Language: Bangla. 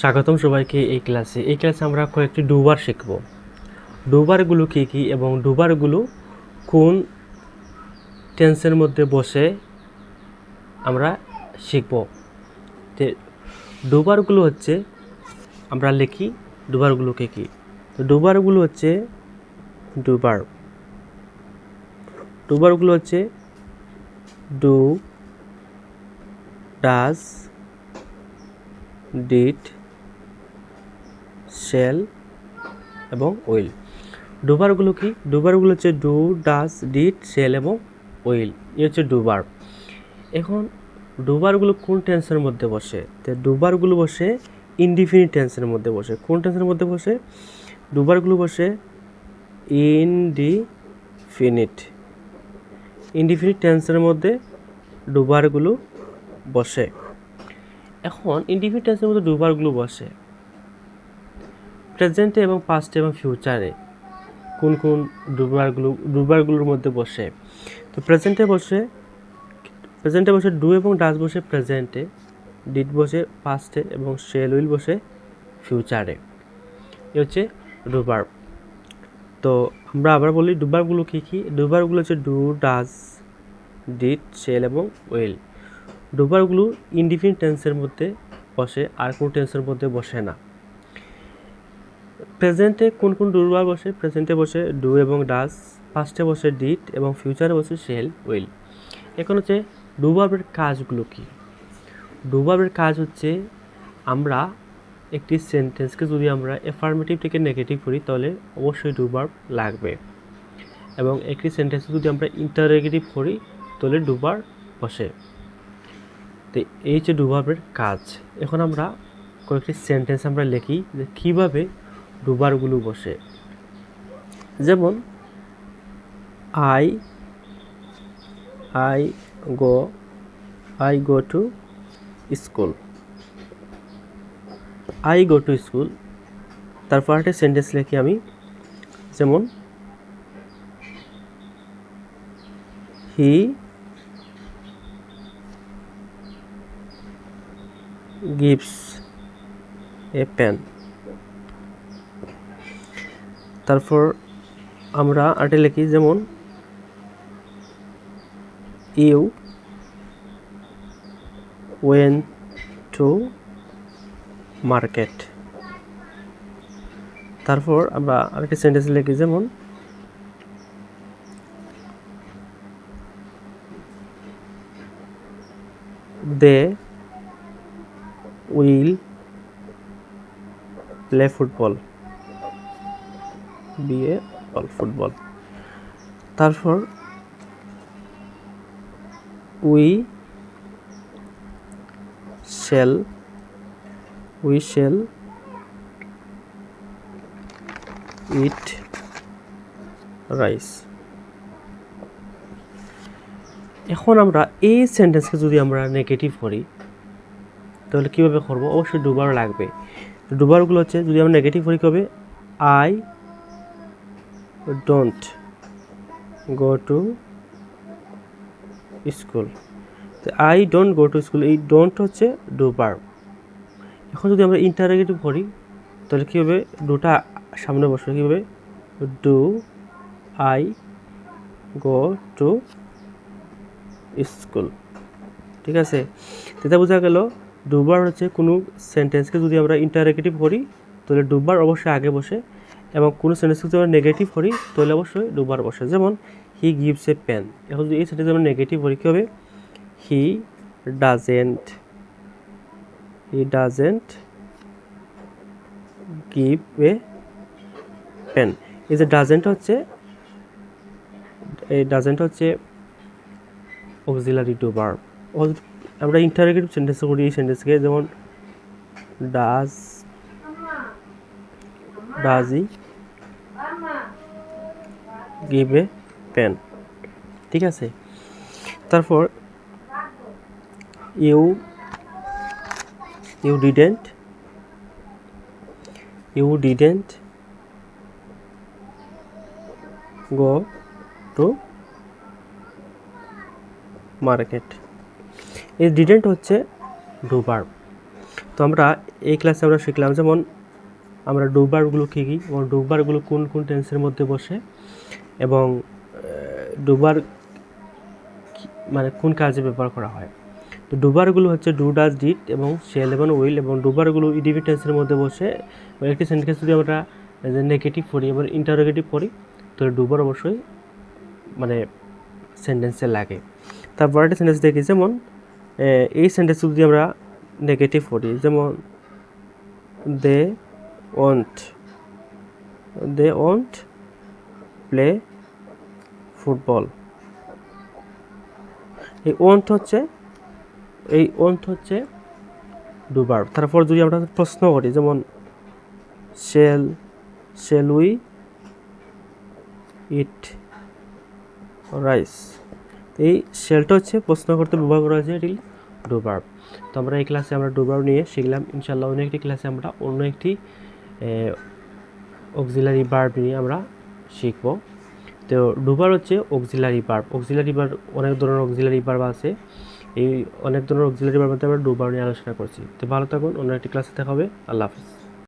স্বাগতম সবাইকে এই ক্লাসে। এই ক্লাসে আমরা কয়েকটি ডুবার শিখব। ডুবারগুলো কী কী এবং ডুবারগুলো কোন টেন্সের মধ্যে বসে আমরা শিখব? ডুবারগুলো হচ্ছে আমরা লিখি ডুবারগুলো কী কী। ডুবারগুলো হচ্ছে ডুবার ডুবারগুলো হচ্ছে ডু ডাস ডিট শেল এবং ওয়েল ডুবারগুলো কি? ডুবারগুলো হচ্ছে ডু, ডাস, ডিট, শেল এবং ওয়েল এই হচ্ছে ডুবার। এখন ডুবারগুলো কোন টেন্সের মধ্যে বসে? তো ডুবারগুলো বসে ইনডিফিনিট টেন্সের মধ্যে বসে। কোন টেন্সের মধ্যে বসে? ডুবারগুলো বসে ইনডিফিনিট। ইনডিফিনিট টেন্সের মধ্যে ডুবারগুলো বসে। এখন ইনডিফিনিট টেন্সের মধ্যে ডুবারগুলো বসে। প্রেজেন্টে এবং পাস্টে এবং ফিউচারে কোন কোন ডুবারগুলো ডুবারগুলোর মধ্যে বসে। তো প্রেজেন্টে বসে প্রেজেন্টে বসে ডু এবং ডাস বসে প্রেজেন্টে ডিট বসে পাস্টে এবং শেল উইল বসে ফিউচারে এ। হচ্ছে ডুবার তো আমরা আবার বলি ডুবারগুলো কী কী? ডুবারগুলো হচ্ছে ডু ডাস ডিট শেল এবং ওয়েল ডুবারগুলো ইনডিফিনিট টেন্সের মধ্যে বসে, আর কোনো টেন্সের মধ্যে বসে না। প্রেজেন্টে কোন কোন ডুবার বসে? প্রেজেন্টে বসে ডু এবং ডাস পাস্টে বসে ডিট এবং ফিউচারে বসে শেল উইল এখন হচ্ছে ডুবাবের কাজগুলো কি? ডুবাবের কাজ হচ্ছে আমরা একটি সেন্টেন্সকে যদি আমরা এফার্মেটিভ থেকে নেগেটিভ করি তাহলে অবশ্যই ডুবার লাগবে। এবং একটি সেন্টেন্সকে যদি আমরা ইন্টারোগেটিভ করি তাহলে ডুবার বসে। তো এই হচ্ছে ডুবাবের কাজ। এখন আমরা কয়েকটি সেন্টেন্স আমরা লিখি যে কীভাবে ডুবারগুলো বসে। যেমন, I I go I go to school. I go to school তারপর একটা সেন্টেন্স লিখি আমি, যেমন, হি, গিভস এ পেন। তারপর আমরা আর্টে লিখি যেমন ইউ ওয়েন টু মার্কেট। তারপর আমরা আরেকটি সেন্টেন্স লিখি যেমন they will play football. BA all football তারপর we shall we shall eat rice এখন আমরা এই সেন্টেন্সকে যদি আমরা নেগেটিভ করি, তাহলে কীভাবে করব? অবশ্যই ডুবার লাগবে। ডুবারগুলো হচ্ছে, যদি আমরা নেগেটিভ করি কবে I don't go to school তো I don't go to school এই ডোন্ট হচ্ছে ডু ডুবার এখন যদি আমরা ইন্টারগেটিভ করি তাহলে কী হবে? ডুটা সামনে বসবে কী হবে? Do I go to school ঠিক আছে? এটা বোঝা গেল ডুবার হচ্ছে কোনো সেন্টেন্সকে যদি আমরা ইন্টারগেটিভ করি তাহলে ডুবার অবশ্যই আগে বসে এবং কোনো সেন্টেন্সকে যদি নেগেটিভ করি তাহলে অবশ্যই ডুবার বসে। যেমন হি গিভস এ পেন এখন যদি এই সেন্টেন্স আমরা নেগেটিভ করি কী হবে he doesn't he doesn't give a pen এই যে ডাজেন্ট হচ্ছে, এই ডাজেন্ট হচ্ছে অক্সিলারি টু ভার্ব আমরা ইন্টারগেটিভ সেন্টেন্স করি, এই সেন্টেন্সকে যেমন does does he give a pen. ঠিক আছে? তারপর, you you didn't you didn't go to market. এই ডিডেন্ট হচ্ছে ডুবার তো আমরা এই ক্লাসে আমরা শিখলাম যেমন আমরা ডুবারগুলো কী কী? এবং ডুবারগুলো কোন কোন টেন্সের মধ্যে বসে? এবং ডুবার মানে কোন কাজে ব্যবহার করা হয়? তো ডুবারগুলো হচ্ছে ডু ডাজ ডিট এবং শেল এবং উইল এবং ডুবারগুলো ইডিভি টেন্সের মধ্যে বসে। একটি সেন্টেন্স যদি আমরা নেগেটিভ পড়ি এবং ইন্টারোগেটিভ পড়ি, তাহলে ডুবার অবশ্যই মানে সেন্টেন্সে লাগে। তারপর একটা সেন্টেন্স দেখি, যেমন এই সেন্টেন্স যদি আমরা নেগেটিভ পড়ি, যেমন, they won't they won't play football এই ওন্ট হচ্ছে, এই ওন্ট হচ্ছে ডুবার তারপর যদি আমরা প্রশ্ন করি, যেমন shall shall we eat rice এই শেলটা হচ্ছে প্রশ্ন করতে ব্যবহার করা হয়েছে, এটি ডুবার তো আমরা এই ক্লাসে আমরা ডুবার নিয়ে শিখলাম। ইনশাল্লাহ অন্য একটি ক্লাসে আমরা অন্য একটি অক্সিলারি বার্ব নিয়ে আমরা শিখব। তো ডুবার হচ্ছে অক্সিলারি বার্ব অক্সিলারি বার্ব অনেক ধরনের অক্সিলারি বার্ব আছে। এই অনেক ধরনের অক্সিলারি বার্ব মধ্যে আমরা ডুবার নিয়ে আলোচনা করছি। তো ভালো থাকুন, অন্য একটি ক্লাসে দেখা হবে। আল্লাহ হাফিজ।